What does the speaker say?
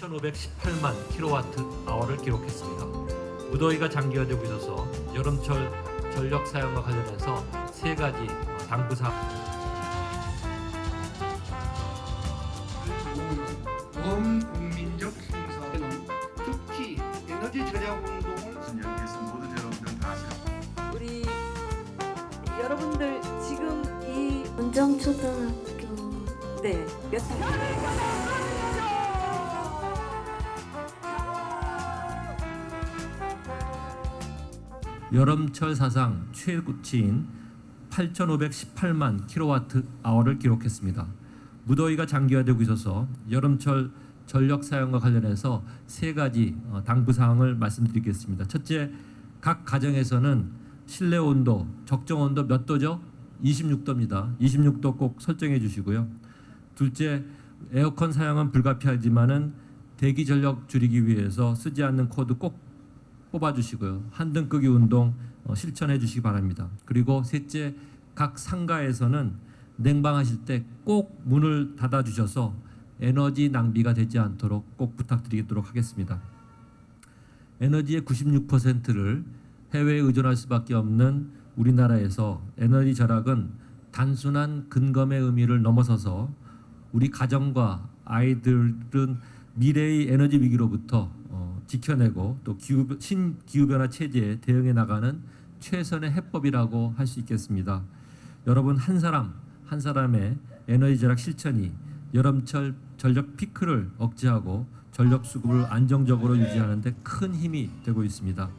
8,518만 킬로와트 아워를 기록했습니다. 무더위가 장기화되고 있어서 여름철 전력 사용과 관련해서 세 가지 당부 사항 원 국민적 행사는 특히 에너지 절약 운동을 여기에서 모든 여러분들 다 아시죠? 우리 여러분들 지금 이 운정초등학교 네, 몇 살? 여름철 사상 최고치인 8,518만 킬로와트 아워를 기록했습니다. 무더위가 장기화되고 있어서 여름철 전력 사용과 관련해서 세 가지 어, 당부 사항을 말씀드리겠습니다. 첫째, 각 가정에서는 실내 온도 적정 온도 몇 도죠? 26도입니다. 26도 꼭 설정해 주시고요. 둘째, 에어컨 사용은 불가피하지만은 대기 전력 줄이기 위해서 쓰지 않는 코드 꼭 뽑아주시고요. 한등 끄기 운동 어, 실천해 주시기 바랍니다. 그리고 셋째, 각 상가에서는 냉방하실 때 꼭 문을 닫아 주셔서 에너지 낭비가 되지 않도록 꼭 부탁드리도록 하겠습니다. 에너지의 96%를 해외에 의존할 수밖에 없는 우리나라에서 에너지 절약은 단순한 근검의 의미를 넘어서서 우리 가정과 아이들은 미래의 에너지 위기로부터 어, 지켜내고 또 기후 신 기후 변화 체제에 대응해 나가는 최선의 해법이라고 할 수 있겠습니다. 여러분 한 사람 한 사람의 에너지 절약 실천이 여름철 전력 피크를 억제하고 전력 수급을 안정적으로 유지하는 데 큰 힘이 되고 있습니다.